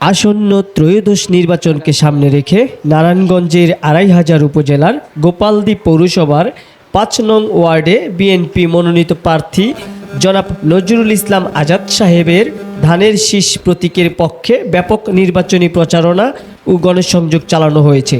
আসন্ন ত্রয়োদশ নির্বাচনকে সামনে রেখে নারায়ণগঞ্জের আড়াই হাজার উপজেলার গোপালদী পৌরসভার পাঁচ নং ওয়ার্ডে বিএনপি মনোনীত প্রার্থী জনাব নজরুল ইসলাম আজাদ সাহেবের ধানের শীষ প্রতীকের পক্ষে ব্যাপক নির্বাচনী প্রচারণা ও গণসংযোগ চালানো হয়েছে।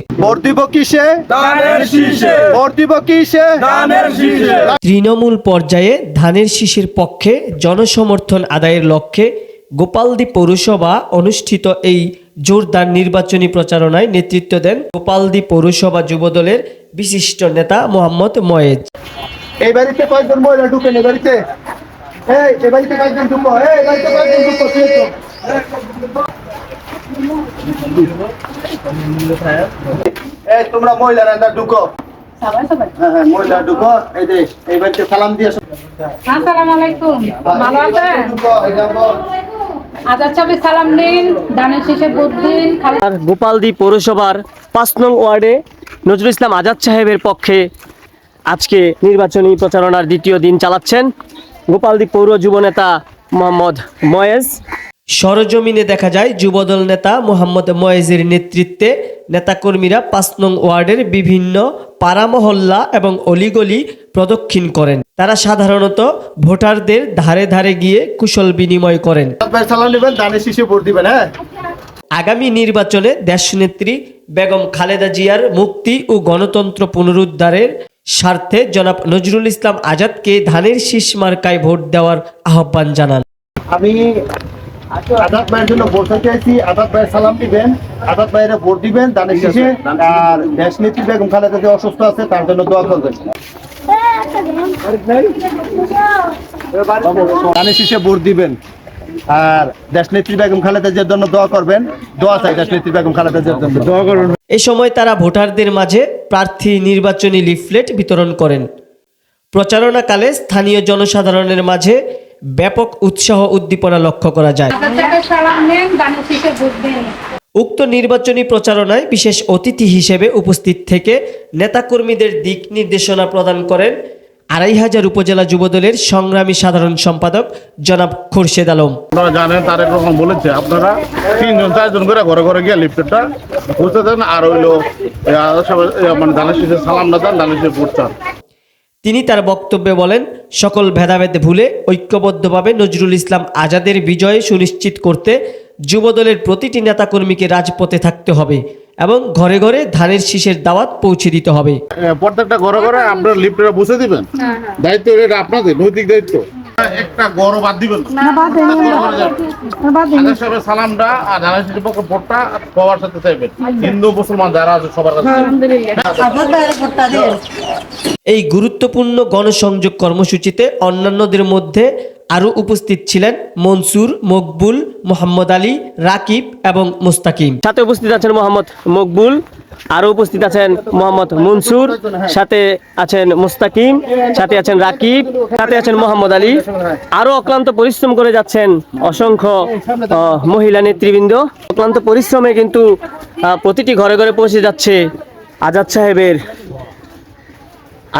তৃণমূল পর্যায়ে ধানের শীষের পক্ষে জনসমর্থন আদায়ের লক্ষ্যে গোপালদী পৌরসভা অনুষ্ঠিত এই জোরদার নির্বাচনী প্রচারণায় নেতৃত্ব দেন গোপালদী পৌরসভা যুবদলের বিশিষ্ট নেতা মোহাম্মদ ময়েজ। এই বাড়িতে কয়েকজন মহিলা ঢুকেন এই বাড়িতে। এই এই বাড়িতে কয়েকজন ঢুকো এই বাড়িতে কয়েকজন ঢুকো এই তোমরা মহিলারা না ঢুকো। সবাই সবাই। হ্যাঁ হ্যাঁ মহিলা ঢুকো। এই যে এই বাড়িতে সালাম দিয়ে আসো। আসসালামু আলাইকুম। ভালো আছেন? ঢুকো এই দেখো ভোট আর গোপালদী পৌরসভার পাঁচ নং ওয়ার্ডে নজরুল ইসলাম আজাদ সাহেবের পক্ষে আজকে নির্বাচনী প্রচারণার দ্বিতীয় দিন চালাচ্ছেন গোপালদী পৌর যুবনেতা মোহাম্মদ ময়েজ। সরজমিনে দেখা যায় যুবদল নেতা মোহাম্মদ ময়েজের নেতৃত্বে নেতাকর্মীরা পাঁচ নং ওয়ার্ডের বিভিন্ন পাড়া মহল্লা এবং অলিগলি প্রদক্ষিণ করেন। তারা সাধারণত ভোটারদের ধারে ধারে গিয়ে কুশল বিনিময় করেন। আগামী নির্বাচনে দেশনেত্রী বেগম খালেদা জিয়ার মুক্তি ও গণতন্ত্র পুনরুদ্ধারের স্বার্থে জনাব নজরুল ইসলাম আজাদকে ধানের শীষ মার্কায় ভোট দেওয়ার আহ্বান জানান। আমি আজাদ ভাইয়ের জন্য ভোট চাইছি। আজাদ ভাইয়ের সালাম দিবেন। আজাদ ভাইয়ের ভোট দিবেন। দানের শেষে আর দেশ নেত্রী বেগম খালেদা যে অসুস্থ আছে তার জন্য দোয়া করবেন। দানের শেষে ভোট দিবেন। আর দেশ নেত্রী বেগম খালেদা জিয়ার জন্য দোয়া করবেন। দোয়া চাই দেশ নেত্রী বেগম খালেদা জিয়ার জন্য। দোয়া করুন। এ সময় তারা ভোটারদের মাঝে প্রার্থী নির্বাচনী লিফলেট বিতরণ করেন। প্রচারণাকালে স্থানীয় জনসাধারণের মাঝে ব্যাপক উৎসাহ উদ্দীপনা লক্ষ্য করা যায়। উক্ত নির্বাচনী প্রচারণায় বিশেষ অতিথি হিসেবে উপস্থিত থেকে নেতাকর্মীদের দিক নির্দেশনা প্রদান করেন আড়াই হাজার উপজেলা যুবদলের সংগ্রামী সাধারণ সম্পাদক জনাব খুরশেদ আলম। আপনারা জানেন তারেক রকম বলেছে আপনারা তিনজন চারজন করে ঘরে ঘরে গিয়ে লিফটেরটা বুঝতে দেন আর হইল মানে ধানের শীষে সালাম না দেন ধানের শীষে ভোট চান। তিনি তার বক্তব্যে বলেন সকল ভেদাভেদ ভুলে ঐক্যবদ্ধভাবে নজরুল ইসলাম আজাদের বিজয় সুনিশ্চিত করতে যুবদলের প্রতিটি নেতাকর্মীকে রাজপথে থাকতে হবে এবং ঘরে ঘরে ধানের শীষের দাওয়াত পৌঁছে দিতে হবে। প্রত্যেকটা ঘরে ঘরে আপনার লিফটেরা বসে দিবেন। দায়িত্ব এটা আপনাদের নৈতিক দায়িত্ব। একটা গড় বাদ দিবেন না। সালামটা আর পক্ষে ভোটটা সবার সাথে চাইবেন। হিন্দু মুসলমান যারা আছে সবার কাছে। এই গুরুত্বপূর্ণ গণসংযোগ কর্মসূচিতে অন্যান্যদের মধ্যে আরও উপস্থিত ছিলেন মনসুর, মকবুল, মোহাম্মদ আলী, রাকিব এবং মুস্তাকিম। সাথে উপস্থিত আছেন মোহাম্মদ মকবুল আরও উপস্থিত আছেন মোহাম্মদ মনসুর, সাথে আছেন মুস্তাকিম, সাথে আছেন রাকিব, সাথে আছেন মোহাম্মদ আলী। আরও অক্লান্ত পরিশ্রম করে যাচ্ছেন অসংখ্য মহিলা নেতৃবৃন্দ। অক্লান্ত পরিশ্রমে কিন্তু প্রতিটি ঘরে ঘরে পৌঁছে যাচ্ছে আজাদ সাহেবের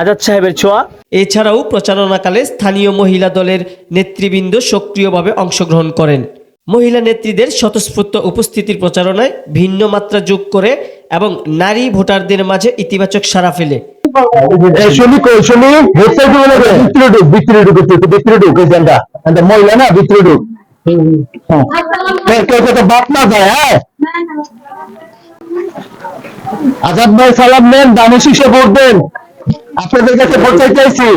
আজাদ সাহেবের ছোঁয়া। এছাড়াও প্রচারণাকালে স্থানীয় মহিলা দলের নেতৃবৃন্দ সক্রিয়ভাবে অংশগ্রহণ করেন। মহিলা নেত্রীদের স্বতঃস্ফূর্ত উপস্থিতির প্রচারণায় ভিন্ন মাত্রা যোগ করে এবং নারী ভোটারদের মাঝে ইতিবাচক সাড়া ফেলে। মহিলা না ভিতরে ঢুক। আজাদ ভাই সালাম নেন দানে শীষে ভোট দেন। আপনাদের কাছে বলতে চাইছি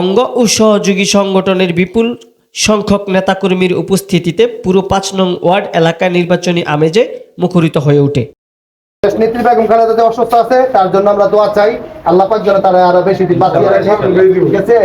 অঙ্গ ও সহযোগী সংগঠনের বিপুল সংখ্যক নেতাকর্মীর উপস্থিতিতে পুরো পাঁচ নং ওয়ার্ড এলাকা নির্বাচনী আমেজে মুখরিত হয়ে ওঠে। নেত্রী বেগম খালেদা যে অসুস্থ আছে তার জন্য আমরা দোয়া চাই। আল্লাহ পাক যেন তারা আরও বেশি দিন বাদ রাখে। ঠিক আছে?